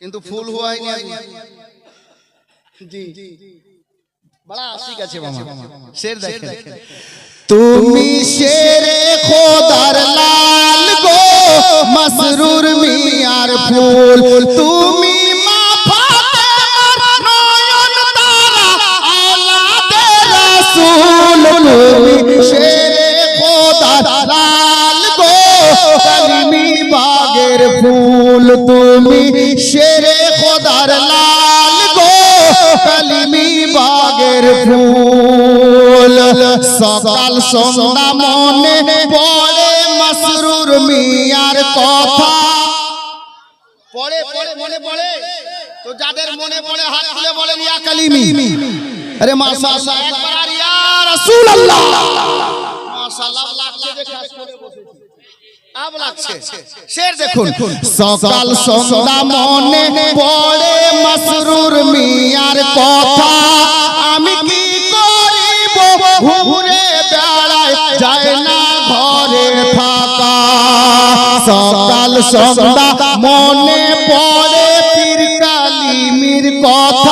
কিন্তু ফুল হুয়াই জি। বড়া ঠিক আছে মামা। শের দেখেন তুমি শেরে খোদার লাল গো মসরুর মিয়ার ফুল। তুমি শেরে খোদার লাল গো বাগের ফুল। তুমি শেরে খোদার লাল গো কলমি বাগের ফুল সকাল সন্ধ্যা মনে পড়ে মসরুর মিয়ার কথা পড়ে পড়ে মনে পড়ে তো যাদের মনে পড়ে হাত তুলে বলেন ইয়া কালিমি আরে মাশাআল্লাহ একবার ইয়া রাসূলুল্লাহ মাশাআল্লাহ লাগছে যে কাজ করে বসেছি আব লাগছে শের দেখুন। সকাল সন্ধ্যা মনে পড়ে মসরুর মিয়ার কথা। আমি কি করিব? ঘুরে বেড়াই যায় না ঘরে থাকা সকাল সন্ধ্যা মনে পড়ে পীর কালিমির কথা।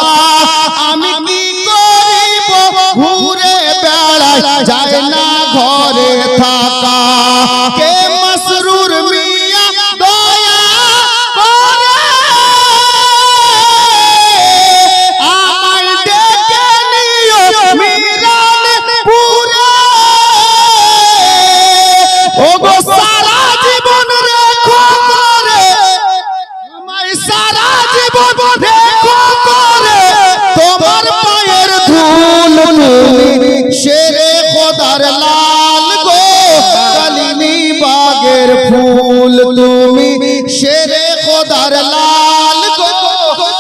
খোদার লাল গো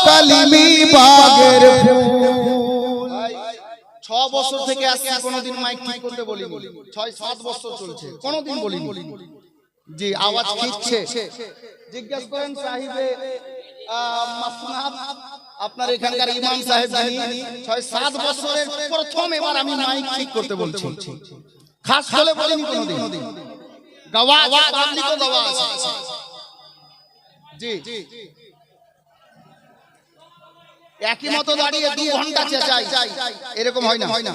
কালিনী বাগের ফুল। ছ বছর থেকে আসছি কোনোদিন মাইক ঠিক করতে বলিনি। ছয় সাত বছর চলছে কোনোদিন বলিনি। জি আওয়াজ খিচ্ছে জিজ্ঞেস করেন সাহিবে আপনার এখানকার ইমাম সাহেব যিনি ছয় সাত বছরের প্রথম এবার আমি মাইক ঠিক করতে বলছি। খাস বলে বলিনি কোনোদিন। গাওয়া পাবলিকও গাওয়া আছে। জি একই মতো দাঁড়িয়ে দু ঘণ্টা চেঁচাই। এরকম হয় না। হয় না।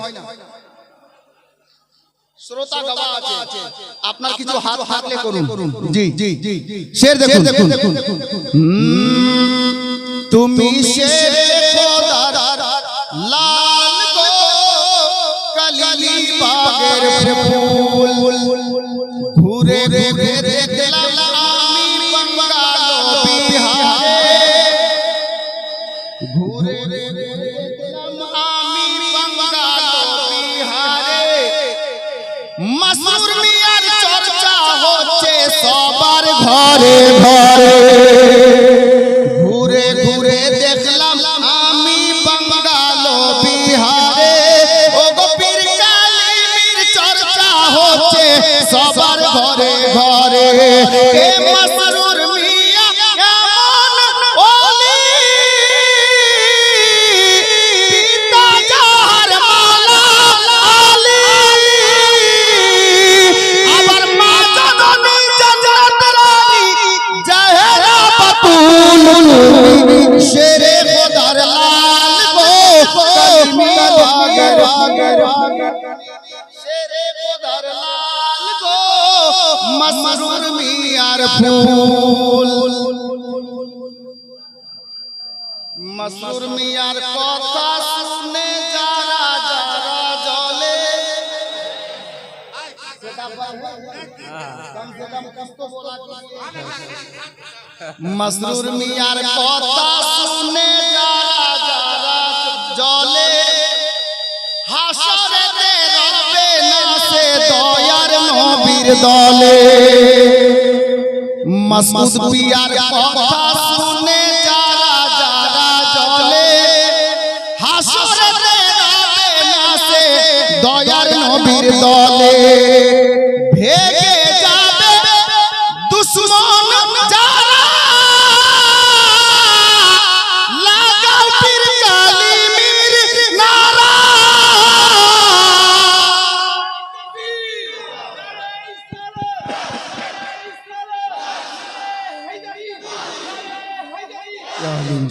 শ্রোতা গাওয়া আছে। আপনার কিছু হাত থাকলে করুন। জি জি জি শের দেখুন। দেখুন। তুমি শের খোদার লাল গো কালিলি বাগের ফুল মাসুর মিয়ার চর্চা হচ্ছে সবার ঘরে ঘরে। ঘুরে ঘুরে দেখলাম আমি বাঙ্গালো বিহারে ও গোপীর কালিমির চর্চা হচ্ছে সবার ঘরে ঘরে। শেরে খোদার লাল গো কলমি বাগের শেরে খোদার লাল গো মসরুর মিয়ার ফুল। মসরুর মিয়ার কথা শুনে कम मसरूर मियार पोता सुने जोले जा जले। हाशर दे रब्बे नम से दयार नबीर दले। मसूद पियार पोता सुने जा जा जले। हाशर दे रबे नम से दयार नबीर दले।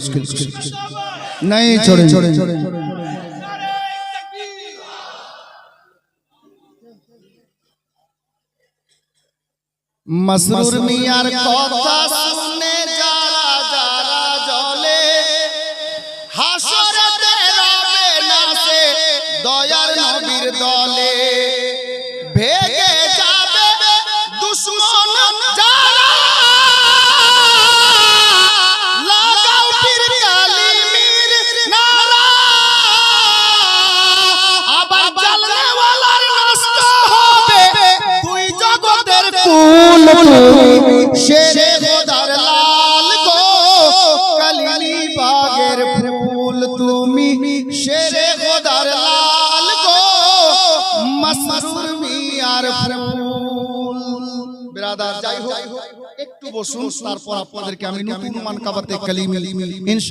मुश्किल नहीं छोड़े छोड़े मसरूर मियार कथा सुने শেরে খোদার লাল গো কালিনী বাগের ফুল তুমি। শেরে খোদার লাল গো মসরুর মিয়ার ফুল। বিরাদার যাই হোক একটু বসুন তারপর আপনাদেরকে আমি নতুন মানকাবাতে কালিমি